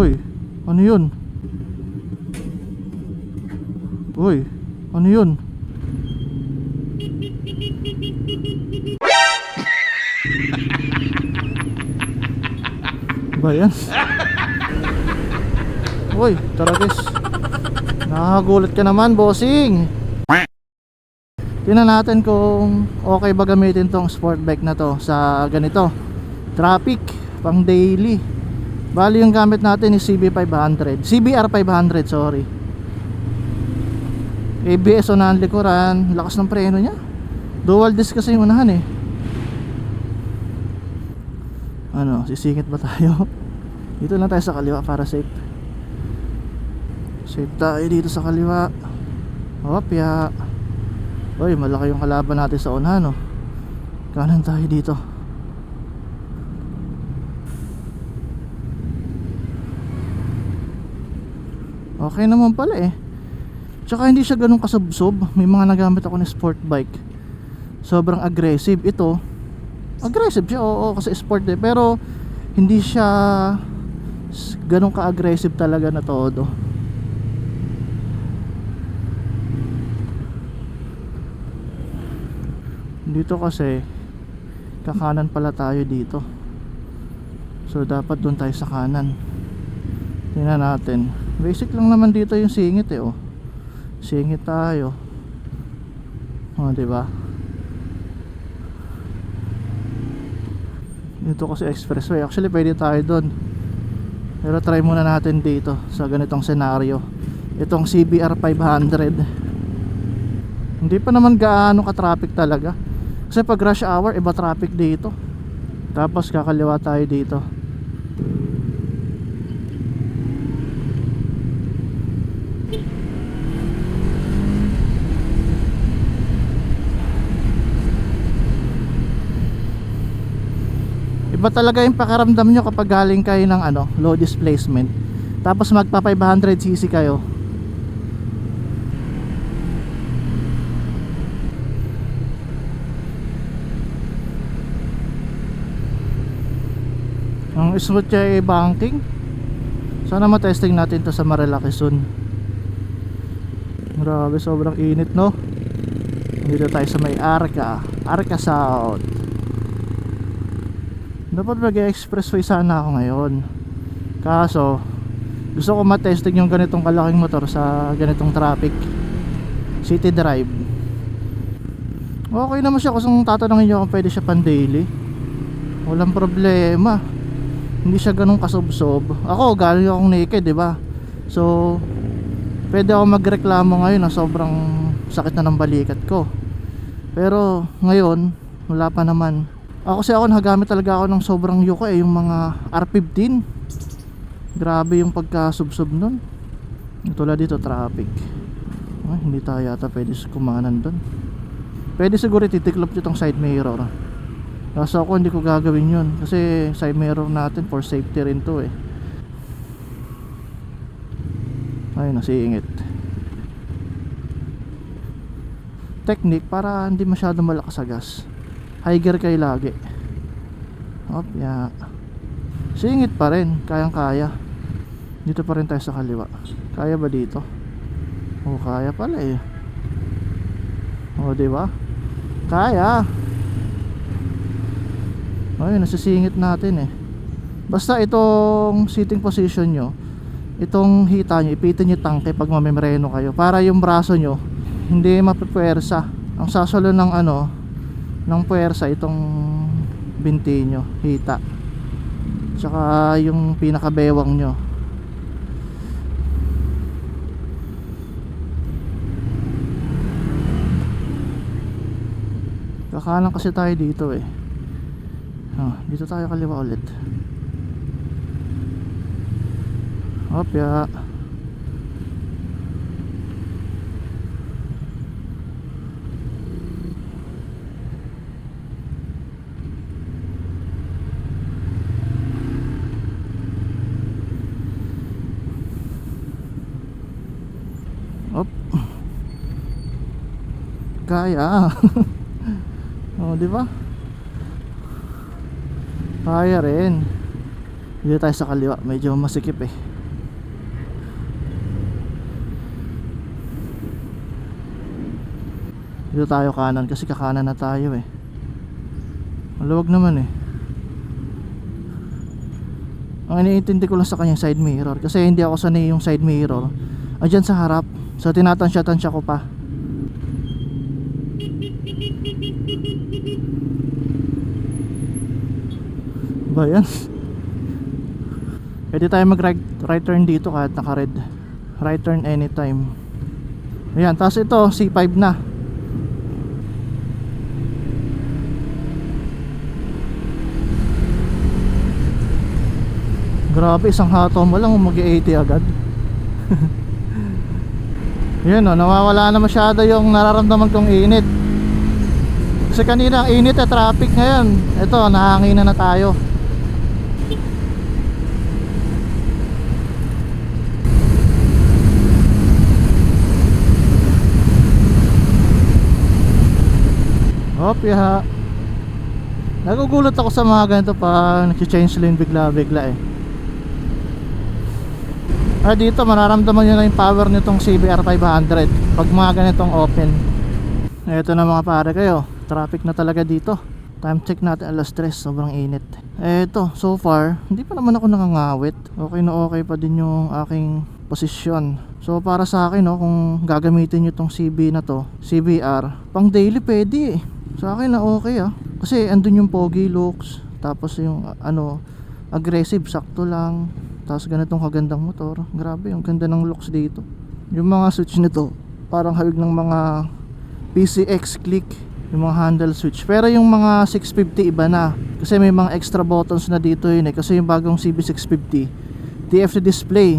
Uy, ano yun? Uy, ano yun? ba yan? Uy, taragis. Nakakagulat ka naman, bossing. Tingnan natin kung okay ba gamitin tong sport bike na to sa ganito. Traffic, pang daily. Bali yung gamit natin is CB500. CBR 500, sorry. ABS unahan likuran, lakas ng preno niya. Dual disc kasi yung unahan eh. Ano, sisingit ba tayo? Dito lang tayo sa kaliwa para safe. Safe tayo dito sa kaliwa. Hopya. Uy, malaki yung kalaban natin sa unahan, no. Kanan tayo dito. Okay naman pala eh. Tsaka hindi siya ganun kasubsob. May mga nagamit ako ng sport bike. Sobrang aggressive. Ito, aggressive siya, oo, kasi sport eh. Pero, hindi siya ganun ka-aggressive talaga na todo. Dito kasi, kakanan pala tayo dito. So, dapat doon tayo sa kanan. Tingnan natin. Basic lang naman dito yung singit eh, oh. Singit tayo. Oh, di ba? Dito kasi expressway. Actually, pwede tayo doon. Pero try muna natin dito sa ganitong senaryo. Itong CBR 500. Hindi pa naman gaano ka-traffic talaga. Kasi pag rush hour, iba traffic dito. Tapos kakaliwa tayo dito. Iba talaga yung pakaramdam nyo kapag galing kayo ng ano, low displacement. Tapos magpa 500cc kayo. Ang smooth niya ay banking. Sana matesting natin to sa Marilaki soon. Grabe, sobrang init no. Dito tayo sa may Arca. Arca South. Dapat mag-expressway sana ako ngayon. Kaso, gusto ko matesting yung ganitong kalaking motor sa ganitong traffic. City drive. Okay naman siya kung tatanungin nyo kung pwede siya pan daily. Walang problema. Hindi siya ganun kasubsob. Ako, galing akong naked, di ba? So, pwede ako magreklamo ngayon na sobrang sakit na ng balikat ko. Pero, ngayon, wala pa naman. Ako kasi ako nagagamit talaga ako ng sobrang yuko eh, yung mga R15. Grabe yung pagkasubsob nun. Tulad dito, traffic. Ay, hindi tayo yata pwede kumanan doon. Pwede siguro titiklop itong side mirror. Kaso ako hindi ko gagawin yun Kasi side mirror natin for safety rin to eh Ay nasiingit Technique para hindi masyado malakas sa gas High gear kayo lagi Hop, ya Singit pa rin, kayang kaya Dito pa rin tayo sa kaliwa Kaya ba dito? Oh, kaya pala eh Oh, di ba? Kaya Ayun, nasisingit natin eh. Basta itong sitting position nyo, itong hita nyo, ipitin nyo tangke pag mamemreno kayo. Para yung braso nyo, hindi mapipwersa. Ang sasalo ng ano, ng puwersa itong binti nyo, hita. Tsaka yung pinakabewang nyo. Kakanan kasi tayo dito eh. Ah, dito tayo kaliwa ulit. Hopya. Hop. Kaya. oh, di ba? Kaya rin. Dito tayo sa kaliwa, medyo masikip eh. Dito tayo kanan kasi kakanan na tayo eh. Maluwag naman eh. Ang iniintindi ko lang sa kanyang side mirror kasi hindi ako sanay yung side mirror. Andyan sa harap. So tinatansya-tansya ko pa. Ba yan? Pwede tayo mag right, right turn dito kahit naka red. Right turn anytime. Ayan, tapos ito C5 na. Grabe, isang hato mo lang mag-80 agad. Yan o, nawawala na masyado yung nararamdaman kong init. Kasi kanina ang init at traffic ngayon. Ito, nahanginan na tayo. Hop, ya. Nagugulat ako sa mga ganito pa nag-change lane bigla-bigla eh. Ah, dito mararamdaman nyo na yung power nitong CBR 500 pag mga ganitong open. Ito na mga pare kayo, traffic na talaga dito. Time check natin alas 3, sobrang init. Eto, so far, hindi pa naman ako nakangawit. Okay na okay pa din yung aking posisyon. So para sa akin, no, kung gagamitin nyo tong CB na to, CBR, pang daily pwede eh. Sa akin na okay ah. Kasi andun yung pogi looks, tapos yung ano, aggressive, sakto lang. Tapos ganitong kagandang motor. Grabe, yung ganda ng looks dito. Yung mga switch nito, parang hawig ng mga PCX click yung mga handle switch. Pero yung mga 650 iba na. Kasi may mga extra buttons na dito yun eh. Kasi yung bagong CB650, TFT display.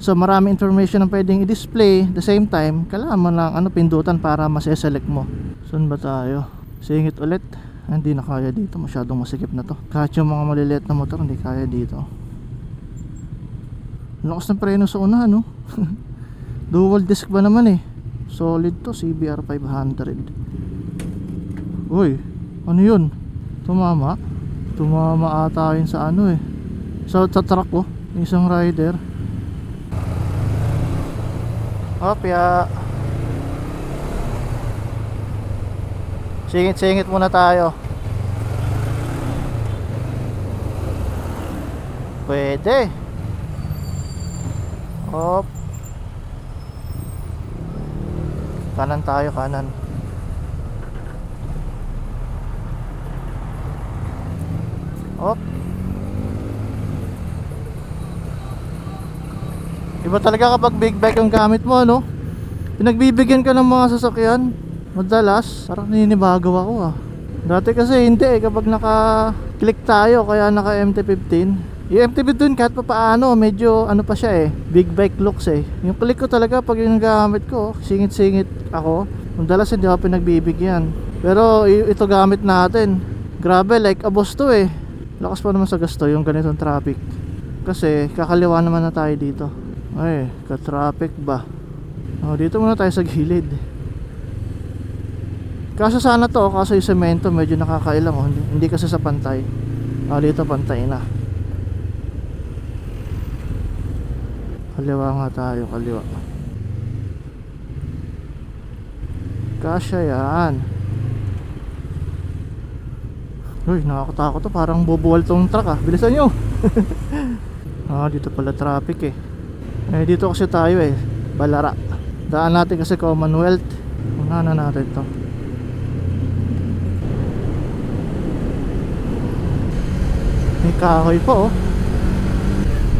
So marami information ang pwedeng i-display. The same time, kailangan mo lang ano, pindutan para maseselect mo. Saan ba tayo? Singit ulit. Ah, Hindi na kaya dito. Masyadong masikip na to. Kahit yung mga maliliit na motor, hindi kaya dito. Lakas ng preno sa unahan, no? Dual disc ba naman eh? Solid to, CBR 500. Uy, ano yun? Tumama? Tumama ata yun sa ano eh. Sa, sa truck ko, isang rider. Opya. Singit-singit muna tayo. Pwede. Op. Kanan tayo, kanan. Op. Iba talaga kapag big bike ang gamit mo, no? Pinagbibigyan ka ng mga sasakyan. Madalas, parang ninibagaw ako ah. Dati kasi hindi eh, kapag naka-click tayo, kaya naka MT-15. Yung MT-15 kahit pa paano, medyo ano pa siya eh, big bike looks eh. Yung click ko talaga pag yung gamit ko, singit-singit ako. Madalas hindi ako pinagbibigyan. Pero ito gamit natin. Grabe, like a to eh. Lakas pa naman sa gasto yung ganitong traffic. Kasi kakaliwa naman na tayo dito. Ay, ka-traffic ba? Oh, dito muna tayo sa gilid. Kaso sana to, kaso yung semento medyo nakakailang oh. Hindi, hindi kasi sa pantay. Ah, dito pantay na. Kaliwa nga tayo, kaliwa. Kasya yan. Uy, nakakatakot to. Parang bubuwal tong truck ah. Bilisan nyo. ah, dito pala traffic eh. Eh, dito kasi tayo eh. Balara. Daan natin kasi Commonwealth. Una na natin to. May kahoy po oh.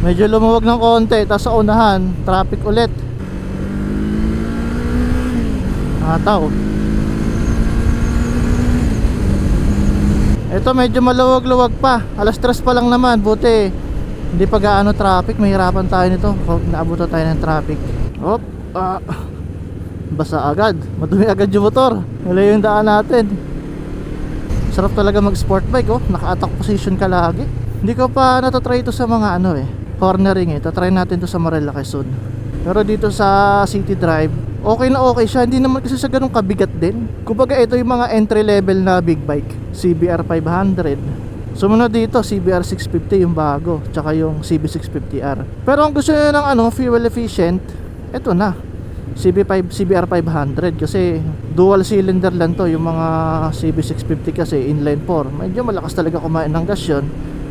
Medyo lumuwag ng konti. Tapos sa unahan, traffic ulit. Nakataw. Ito medyo maluwag-luwag pa. Alas stress pa lang naman. Buti hindi pa gaano traffic. Mahirapan tayo nito. Pag naabutan tayo ng traffic. Hop. Ah. Basa agad. Madumi agad yung motor. Wala yung daan natin. Sarap talaga mag sport bike oh. Naka-attack position ka lagi. Hindi ko pa natatry ito sa mga ano eh. Cornering eh. Tatry natin to sa Marela Quezon. Pero dito sa City Drive, okay na okay siya. Hindi naman kasi siya ganun kabigat din. Kumbaga ito yung mga entry level na big bike. CBR 500. Sumunod dito, CBR 650 yung bago, tsaka yung CB650R. Pero kung gusto nyo ng ano, fuel efficient, eto na. CB5, CBR 500 kasi dual cylinder lang to yung mga CB650 kasi inline 4 medyo malakas talaga kumain ng gas yun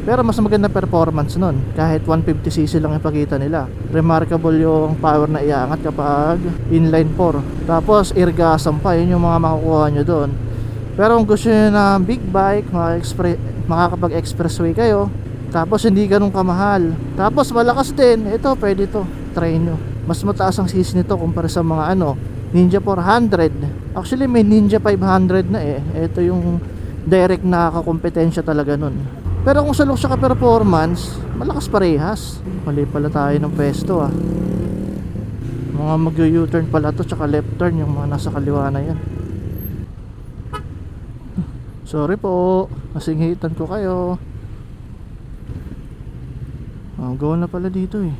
pero mas maganda performance nun. Kahit 150cc lang ipakita nila. Remarkable yung power na iangat kapag inline 4 tapos air gasan pa. Yun yung mga makukuha nyo doon pero kung gusto nyo ng big bike maka-expre- makakapag expressway kayo tapos hindi ganun kamahal. Tapos malakas din. Ito pwede to. Try nyo. Mas mataas ang cc nito kumpara sa mga ano Ninja 400 actually may Ninja 500 na eh. Ito yung direct na kakompetensya talaga nun pero kung sa looks ka performance malakas parehas. Mali pala tayo ng pwesto ah. Mga mag u-turn pala to tsaka left turn yung mga nasa kaliwa na yan. Sorry po. Nasingitan ko kayo. Oh, go na pala dito eh.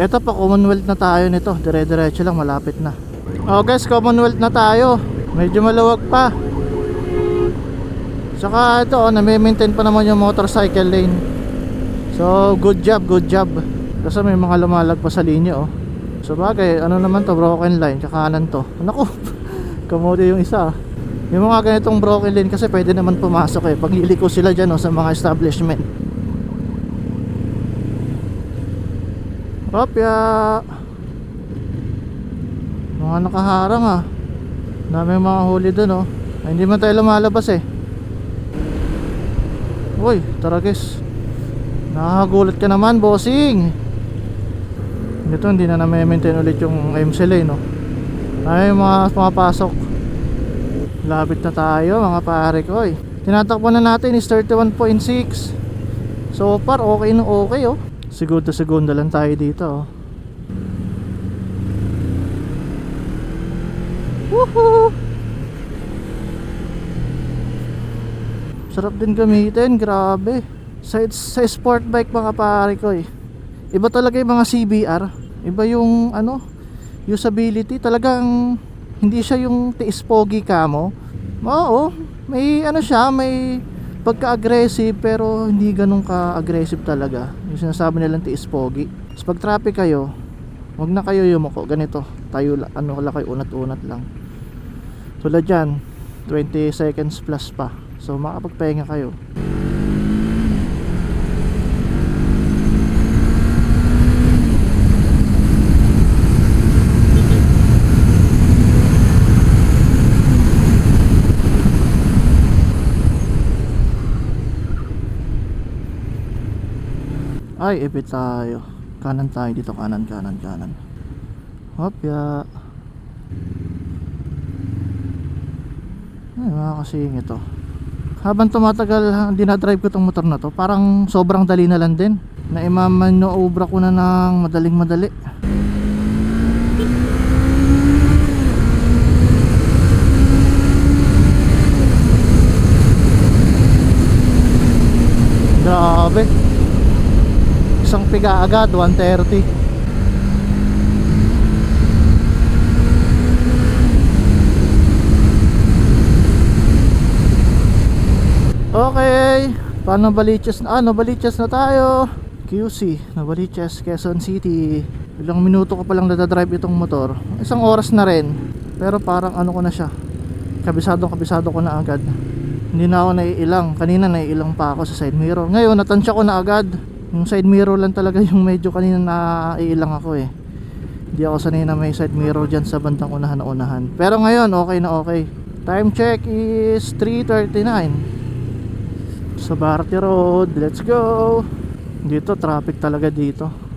Eto pa Commonwealth na tayo nito. Dire-diretso lang malapit na. Oh guys Commonwealth na tayo. Medyo maluwag pa Saka ito oh, nami-maintain pa naman yung motorcycle lane. So good job good job. Kasi may mga lumalagpas sa linya oh. So bagay ano naman to broken line Tsaka kanan to. Naku Kamote yung isa ah. Yung mga ganitong broken lane kasi pwede naman pumasok eh. Pag iliko sila dyan oh, sa mga establishment. Opya. Mga nakaharang ah. Dami mga huli dun oh. Ay, Hindi man tayo lumalabas eh Uy, taragis Nakakagulat ka naman, bossing. Ito, hindi na na-maintain ulit yung MC lane no? Ay, mga pumapasok. Lapit na tayo mga pare ko eh. Tinatakbo na natin is 31.6 So far, okay na okay oh. Segundo segundo lang tayo dito oh. Woohoo! Sarap din gamitin, grabe. Sa, sa sport bike mga pare ko eh. Iba talaga yung mga CBR. Iba yung ano, usability. Talagang hindi siya yung tiis pogi kamo. Oo, may ano siya, may pagka-aggressive pero hindi ganun ka-aggressive talaga. Yung sinasabi nilang tiis pogi. Tapos pag traffic kayo, wag na kayo yumuko. Ganito, tayo ano lang kayo unat-unat lang. Tulad dyan, 20 seconds plus pa. So makapagpahinga kayo. Ay, ipit tayo. Kanan tayo dito, kanan, kanan, kanan. Hopya. Ay, mga kasing ito. Habang tumatagal, dinadrive ko tong motor na to, parang sobrang dali na lang din. Na imamanoobra ko na ng madaling madali. Grabe. Isang piga agad, 130. Okay, paano Baliches na? Ah, Novaliches na tayo. QC, Novaliches, Quezon City. Ilang minuto ko palang nadadrive itong motor. Isang oras na rin. Pero parang ano ko na siya. Kabisadong kabisado ko na agad. Hindi na ako naiilang. Kanina naiilang pa ako sa side mirror. Ngayon, natansya ko na agad. Yung side mirror lang talaga yung medyo kanina naiilang ako eh. Hindi ako sanay na may side mirror dyan sa bandang unahan na unahan. Pero ngayon, okay na okay. Time check is 3.39 sa Barty Road. Let's go. Dito traffic talaga dito.